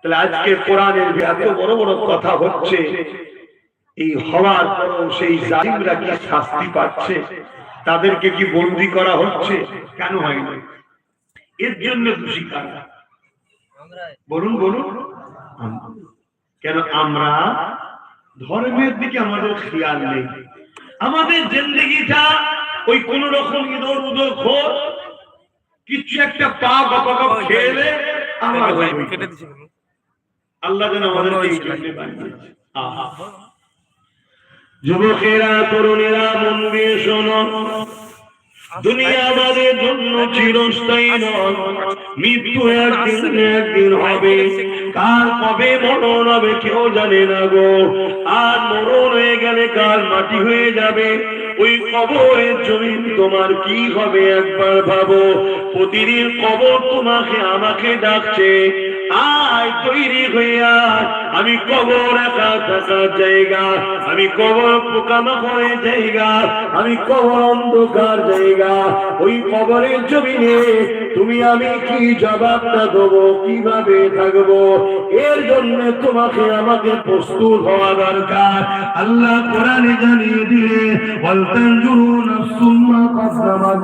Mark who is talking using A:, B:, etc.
A: তাহলে আজকে কোরআনের এত বড় বড় কথা হচ্ছে এই হওয়ার সেই জালিমরা কি শাস্তি পাচ্ছে? তাদেরকে কি বন্দি করা হচ্ছে? কেন হয় না এর জন্য দোষী কারা? বলুন বলুন। কেন আমরা ধর্মের দিকে আমাদের খেয়াল নেই? আমাদের জিন্দগিটা ওই কোন রকম ইদর উদর খোর কিছু একটা পা বাবা খেলে আমার হয়ে
B: কেটে দিচ্ছি কেন?
A: আল্লাহ যেন বানিয়েছে। যুবকেরা তরুণেরা মন দিয়ে শোনো। দুনিয়া আমাদের জন্য চিরস্থায়ী নয় মৃত্যু একদিন একদিন হবে। কার কবে মরণ হবে কেউ জানে না গো। আর মরণ হয়ে গেলে কার মাটি হয়ে যাবে? ওই কবরের জমিন তোমার কি হবে একবার ভাবো। প্রতিদিন কবর তোমাকে আমাকে ডাকছে। আয় তৈরি হইয়া, আমি কবর একা থাকার জায়গা, আমি কবর পোকামাকড়ের জায়গা, আমি কবর অন্ধকার জায়গা। ওই কবরের জমিনে তুমি আমি কি জবাবটা দেবো, কীভাবে থাকব? এর জন্য তোমাকে আমাকে প্রস্তুত হওয়া দরকার। আল্লাহ কোরআনে জানিয়ে দিলে বলতেন জুরুন সুম্মা কাসামাত